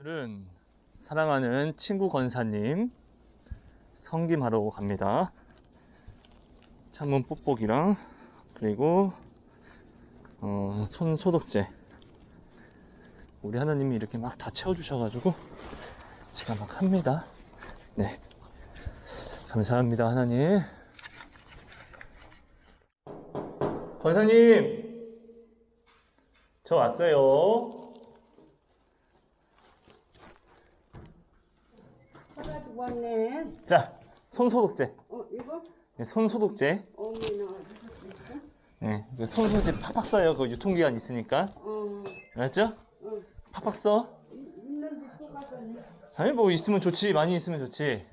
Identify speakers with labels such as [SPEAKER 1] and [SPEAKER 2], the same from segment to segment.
[SPEAKER 1] 오늘은 사랑하는 친구 건사님 성김하러 갑니다. 창문 뽁뽁이랑 그리고 어, 손 소독제. 우리 하나님이 이렇게 막 다 채워주셔가지고 제가 막 합니다. 네. 감사합니다, 하나님. 건사님! 저 왔어요.
[SPEAKER 2] 사가지고 왔네.
[SPEAKER 1] 자, 손 소독제.
[SPEAKER 2] 어, 이거?
[SPEAKER 1] 네, 손 소독제.
[SPEAKER 2] 어머나.
[SPEAKER 1] 네, 이거 손 소독제 팍팍 써요. 그 유통기한 있으니까.
[SPEAKER 2] 어,
[SPEAKER 1] 알았죠?
[SPEAKER 2] 어.
[SPEAKER 1] 팍팍 써.
[SPEAKER 2] 이- 있는데 또 가서네.
[SPEAKER 1] 아니, 뭐 있으면 좋지. 많이 있으면 좋지.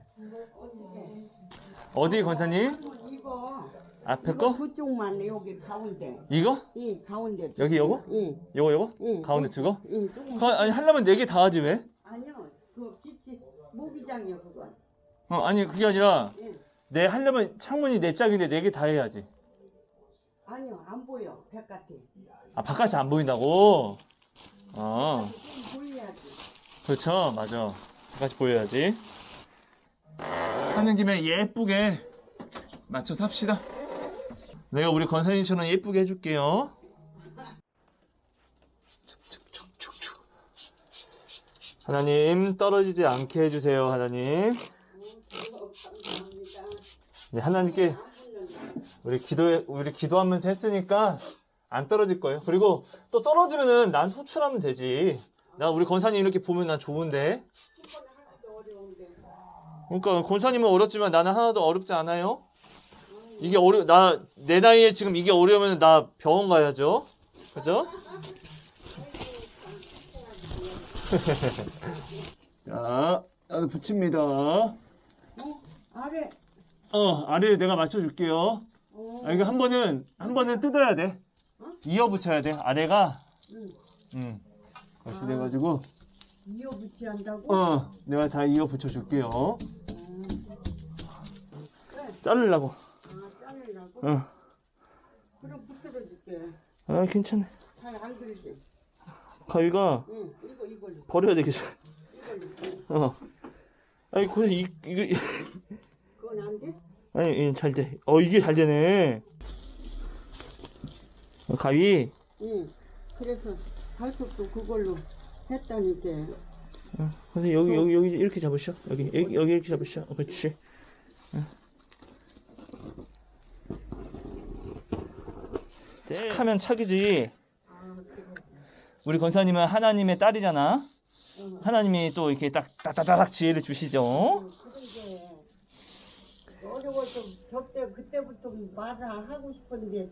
[SPEAKER 1] 어디, 건사님?
[SPEAKER 2] 이거.
[SPEAKER 1] 앞에
[SPEAKER 2] 이거
[SPEAKER 1] 거?
[SPEAKER 2] 두 쪽만 여기 가운데.
[SPEAKER 1] 이거?
[SPEAKER 2] 이 가운데.
[SPEAKER 1] 여기 요거?
[SPEAKER 2] 이.
[SPEAKER 1] 요거, 요거?
[SPEAKER 2] 응.
[SPEAKER 1] 가운데 두 거?
[SPEAKER 2] 이 조금.
[SPEAKER 1] 아, 아니, 하려면 네 개 다 하지, 왜?
[SPEAKER 2] 아니요. 그 빛이 모기장이요 그건.
[SPEAKER 1] 어, 아니, 그게 아니라,
[SPEAKER 2] 예.
[SPEAKER 1] 내 하려면 창문이 네 짝인데 네 개 다 해야지.
[SPEAKER 2] 아니요 안 보여 바깥에.
[SPEAKER 1] 아, 바깥이 안 보인다고? 어,
[SPEAKER 2] 좀 보여야지.
[SPEAKER 1] 그렇죠. 맞아. 바깥이 보여야지. 하는 김에 예쁘게 맞춰서 합시다. 내가 우리 건사님처럼 예쁘게 해줄게요. 하나님, 떨어지지 않게 해주세요, 하나님. 네, 하나님께. 우리 기도해, 우리 기도하면서 했으니까 안 떨어질 거예요. 그리고 또 떨어지면은 난 소출하면 되지. 나 우리 권사님 이렇게 보면 난 좋은데. 그러니까 권사님은 어렵지만 나는 하나도 어렵지 않아요. 이게 어려, 나, 내 나이에 지금 이게 어려우면 나 병원 가야죠. 그죠? 자, 나도 붙입니다.
[SPEAKER 2] 어? 아래.
[SPEAKER 1] 어, 아래 내가 맞춰줄게요.
[SPEAKER 2] 어.
[SPEAKER 1] 아, 이거 한 번은, 한 번은 뜯어야 돼.
[SPEAKER 2] 어?
[SPEAKER 1] 이어 붙여야 돼. 아래가,
[SPEAKER 2] 응.
[SPEAKER 1] 음, 그렇게 돼가지고,
[SPEAKER 2] 이어 붙이한다고?
[SPEAKER 1] 어, 내가 다 이어 붙여줄게요. 자르려고.
[SPEAKER 2] 아, 자르려고?
[SPEAKER 1] 어,
[SPEAKER 2] 그럼 붙들어줄게.
[SPEAKER 1] 아, 괜찮네.
[SPEAKER 2] 잘안 들지?
[SPEAKER 1] 가위가
[SPEAKER 2] 응, 이거, 이걸로.
[SPEAKER 1] 버려야 되겠어.
[SPEAKER 2] 이걸로.
[SPEAKER 1] 어. 아니, 그래, 이, 이거,
[SPEAKER 2] 그건 안 돼?
[SPEAKER 1] 아니, 이, 잘 돼. 어, 이게 잘 되네. 어, 가위.
[SPEAKER 2] 응. 그래서 발톱도 그걸로 했다니까.
[SPEAKER 1] 어, 그래서 여기, 여기, 여기 이렇게 잡으셔. 여기, 여기, 여기 이렇게 잡으셔. 어, 그렇지. 어. 착하면 착이지. 우리 권사님은 하나님의 딸이잖아.
[SPEAKER 2] 응.
[SPEAKER 1] 하나님이 또 이렇게 딱, 따다다닥 지혜를 주시죠.
[SPEAKER 2] 그런데 어려워서 저때 그때부터 말을 하고 싶은데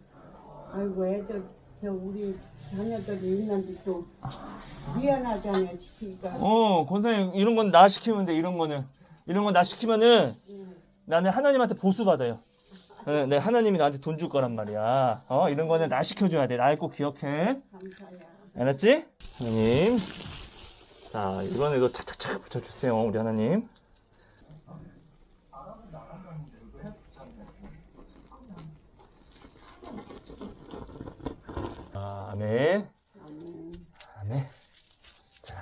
[SPEAKER 2] 아이고 애들 저 우리 자녀들이 있는데 또 미안하잖아요 지키기가
[SPEAKER 1] 어, 권사님, 이런 건 나 시키면 돼, 이런 거는. 이런 건 나 시키면은
[SPEAKER 2] 응.
[SPEAKER 1] 나는 하나님한테 보수 받아요. 네, 네, 하나님이 나한테 돈 줄 거란 말이야. 어, 이런 거는 나 시켜줘야 돼. 날꼭 기억해.
[SPEAKER 2] 감사야
[SPEAKER 1] 알았지? 하나님. 자, 이번에도 착착착 붙여주세요, 우리 하나님. 아, 아멘.
[SPEAKER 2] 아멘
[SPEAKER 1] 아멘. 자,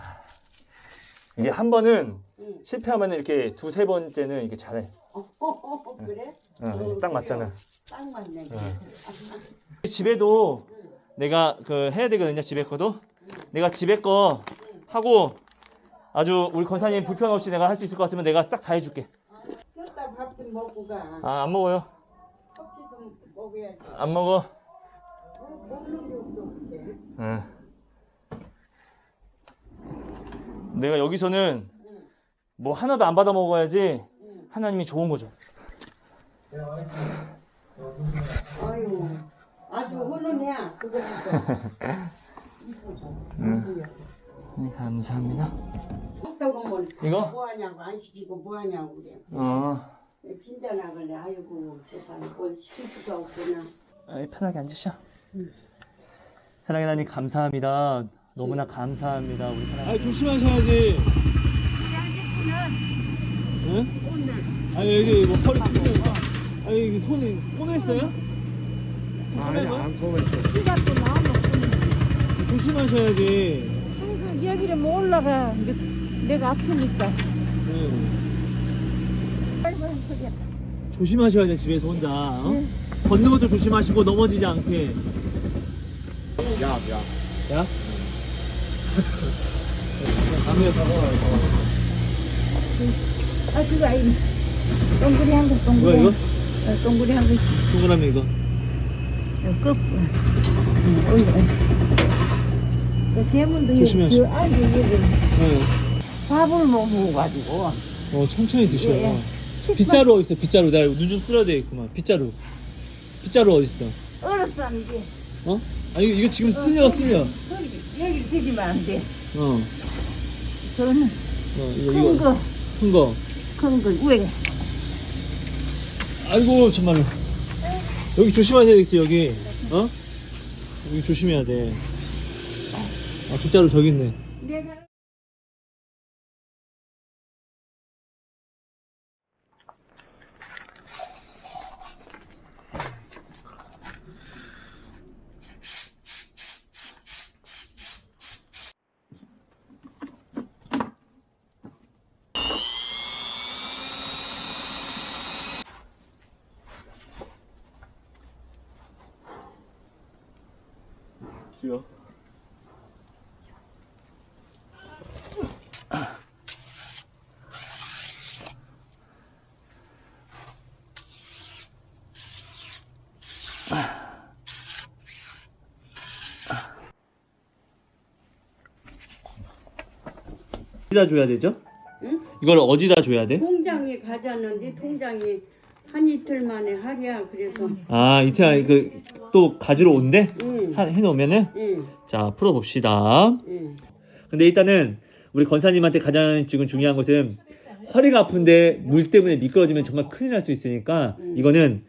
[SPEAKER 1] 이게 한 번은
[SPEAKER 2] 응.
[SPEAKER 1] 실패하면 이렇게 두세 번째는 이게 잘해.
[SPEAKER 2] 어, 그래?
[SPEAKER 1] 응,
[SPEAKER 2] 어,
[SPEAKER 1] 딱 맞잖아.
[SPEAKER 2] 딱 맞네
[SPEAKER 1] 응. 집에도 내가 그 해야 되거든요, 집에 거도. 내가 집에 거 하고 아주 우리 권사님 불편 없이 내가 할 수 있을 것 같으면 내가 싹 다 해줄게.
[SPEAKER 2] 켰다 밥좀 먹고 가
[SPEAKER 1] 아, 안 먹어요.
[SPEAKER 2] 커피 좀 먹어야지
[SPEAKER 1] 안 먹어.
[SPEAKER 2] 뭐 먹는 게 없어
[SPEAKER 1] 응. 내가 여기서는
[SPEAKER 2] 응.
[SPEAKER 1] 뭐 하나도 안 받아 먹어야지
[SPEAKER 2] 응.
[SPEAKER 1] 하나님이 좋은 거죠.
[SPEAKER 2] 아유 아주 훈훈해
[SPEAKER 1] 응. 네, 감사합니다.
[SPEAKER 2] 먹다 보면
[SPEAKER 1] 이거?
[SPEAKER 2] 뭐하냐고 안 시키고 뭐하냐고 그래
[SPEAKER 1] 어,
[SPEAKER 2] 빈잔하길래 아이고 세상에 뭘 시킬 수가 없구나
[SPEAKER 1] 아이, 편하게 앉으셔.
[SPEAKER 2] 응.
[SPEAKER 1] 사랑의 하나님 감사합니다. 너무나 감사합니다. 우리 사랑.
[SPEAKER 3] 아 조심하셔야지.
[SPEAKER 2] 아저씨는? 오늘
[SPEAKER 3] 아니 여기 뭐 허리 찢어져. 아니 이게 손이 꼬맸어요?
[SPEAKER 4] 아니 안 꼬맸어.
[SPEAKER 5] 키가 또 나오면
[SPEAKER 3] 조심하셔야지.
[SPEAKER 5] 항상 여기를 못 올라가. 이제
[SPEAKER 2] 내가 아프니까.
[SPEAKER 1] 조심하셔야 돼 집에서 혼자. 어? 걷는 것도 조심하시고 넘어지지 않게.
[SPEAKER 4] 야, 야.
[SPEAKER 1] 야?
[SPEAKER 2] 아, 그거 아니. 동그리 한 거, 동그리.
[SPEAKER 1] 이거?
[SPEAKER 2] 어, 동그리 한 거.
[SPEAKER 1] 동그라미 이거.
[SPEAKER 2] 어, 끝. 응, 올려. 그 대문도
[SPEAKER 1] 조심히
[SPEAKER 2] 그 안에 여기
[SPEAKER 1] 네.
[SPEAKER 2] 밥을 못 먹어가지고.
[SPEAKER 1] 어 천천히 드셔요.
[SPEAKER 2] 예, 예.
[SPEAKER 1] 빗자루 어디 있어? 빗자루 내가 눈좀 쓸어야 되겠구만. 빗자루. 빗자루 어디 있어?
[SPEAKER 2] 얼었었는데.
[SPEAKER 1] 어? 아 이거 이거 지금 쓸려 쓸려.
[SPEAKER 2] 여기, 대지면 안 돼.
[SPEAKER 1] 어.
[SPEAKER 2] 그거는
[SPEAKER 1] 어 이거
[SPEAKER 2] 큰
[SPEAKER 1] 이거
[SPEAKER 2] 거,
[SPEAKER 1] 큰 거.
[SPEAKER 2] 큰 거, 왜?
[SPEAKER 1] 아이고 정말로. 여기 조심해야 되겠어 여기. 어? 여기 조심해야 돼. 아 빗자루 저기 있네.
[SPEAKER 2] 내가.
[SPEAKER 1] 귀여. 어디다 줘야 되죠?
[SPEAKER 2] 응?
[SPEAKER 1] 이걸 어디다 줘야 돼?
[SPEAKER 2] 통장에 가졌는데 통장이 한 이틀 만에 하랴 그래서
[SPEAKER 1] 아 이태 그또 가지러 온대?
[SPEAKER 2] 응,
[SPEAKER 1] 하- 해놓으면은
[SPEAKER 2] 응,
[SPEAKER 1] 자 풀어봅시다.
[SPEAKER 2] 응.
[SPEAKER 1] 근데 일단은 우리 권사님한테 가장 지금 중요한 것은 허리가 아픈데 물 때문에 미끄러지면 정말 큰일 날 수 있으니까
[SPEAKER 2] 음.
[SPEAKER 1] 이거는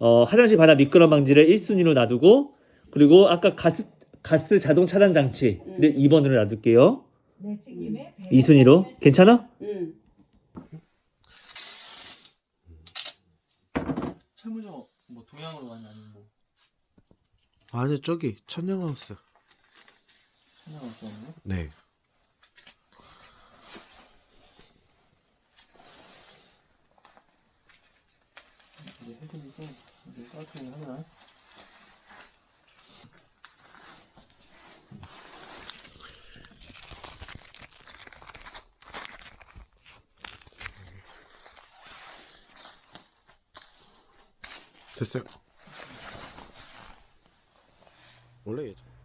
[SPEAKER 1] 어, 화장실 바닥 미끄럼 방지를 1순위로 놔두고 그리고 아까 가스 가스 자동 차단 장치 를 2번으로 놔둘게요. 2순위로 괜찮아?
[SPEAKER 2] 응.
[SPEAKER 1] 철무정 뭐 동양으로 왔나 아니면 뭐
[SPEAKER 4] 아니, 저기, 천연하우스.
[SPEAKER 1] 천양으로 왔나?
[SPEAKER 4] 네.
[SPEAKER 1] 이제 해드리고 이제 깔끔히 하나.
[SPEAKER 4] 됐어요. 원래 예전.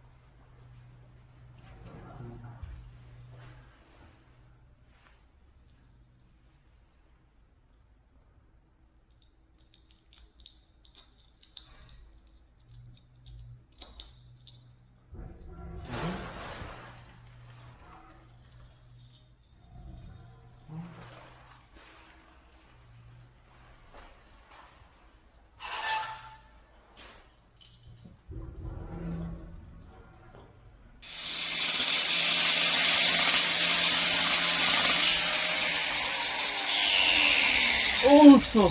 [SPEAKER 1] 어우 추워.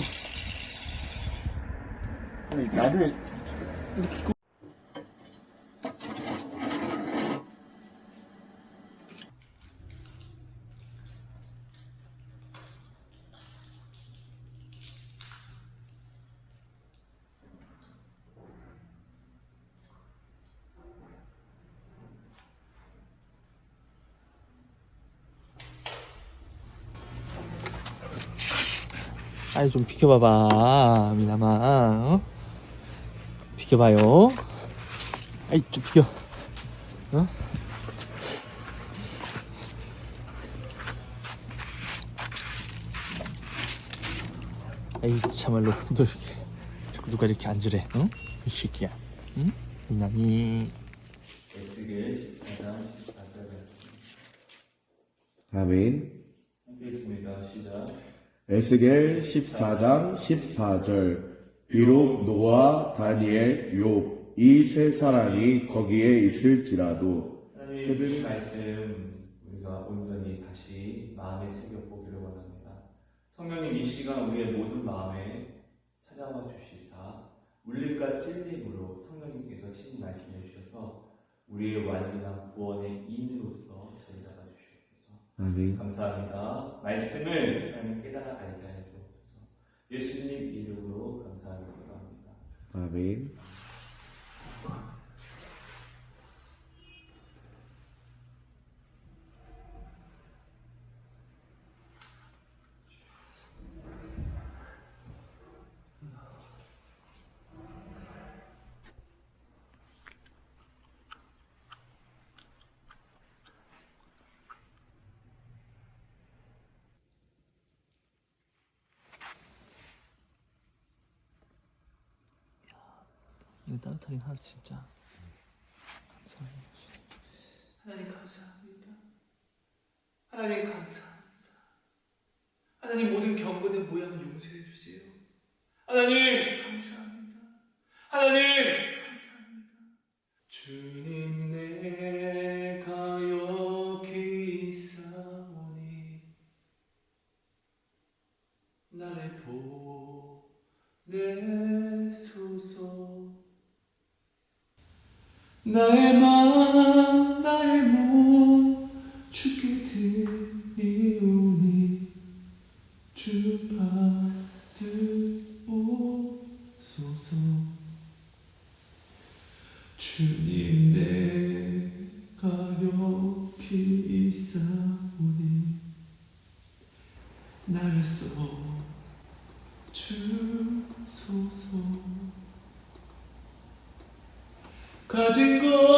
[SPEAKER 1] 아니 나를 아이 좀 비켜봐봐 미남아 어? 비켜봐요 아이 좀 비켜 어? 아이 참말로 너 이렇게 자꾸 누가 이렇게 앉으래 응? 이 새끼야 응? 미남이
[SPEAKER 4] 아멘. 에스겔 14장 14절. 비록 노아, 다니엘, 욥. 이 세 사람이 거기에 있을지라도.
[SPEAKER 1] 하나님의 말씀 우리가 온전히 다시 마음에 새겨보기를 원합니다. 성령님 이 시간 우리의 모든 마음에 찾아와 주시사 울림과 찔림으로 성령님께서 친히 말씀해 주셔서 우리의 완전한 구원의 인으로서 아.
[SPEAKER 4] 아멘.
[SPEAKER 1] 감사합니다. 말씀을 하나님 깨달아 알게 하여 주옵소서. 예수님 이름으로 감사하며 기도합니다.
[SPEAKER 4] 아멘.
[SPEAKER 3] 근데 따뜻하긴 하다 진짜 감사합니다
[SPEAKER 1] 하나님 감사합니다. 하나님 감사합니다. 하나님 모든 경건의 모양을 용서해 주세요. 하나님 감사합니다. 하나님 감사합니다. 주님 내가 여기 있사오니 나를 보내소서 나의 마음 나의 몸 주께 드리오니 주 받으옵소서. 주님 내가 여기 있사오니 나를 써 주소서 가진 것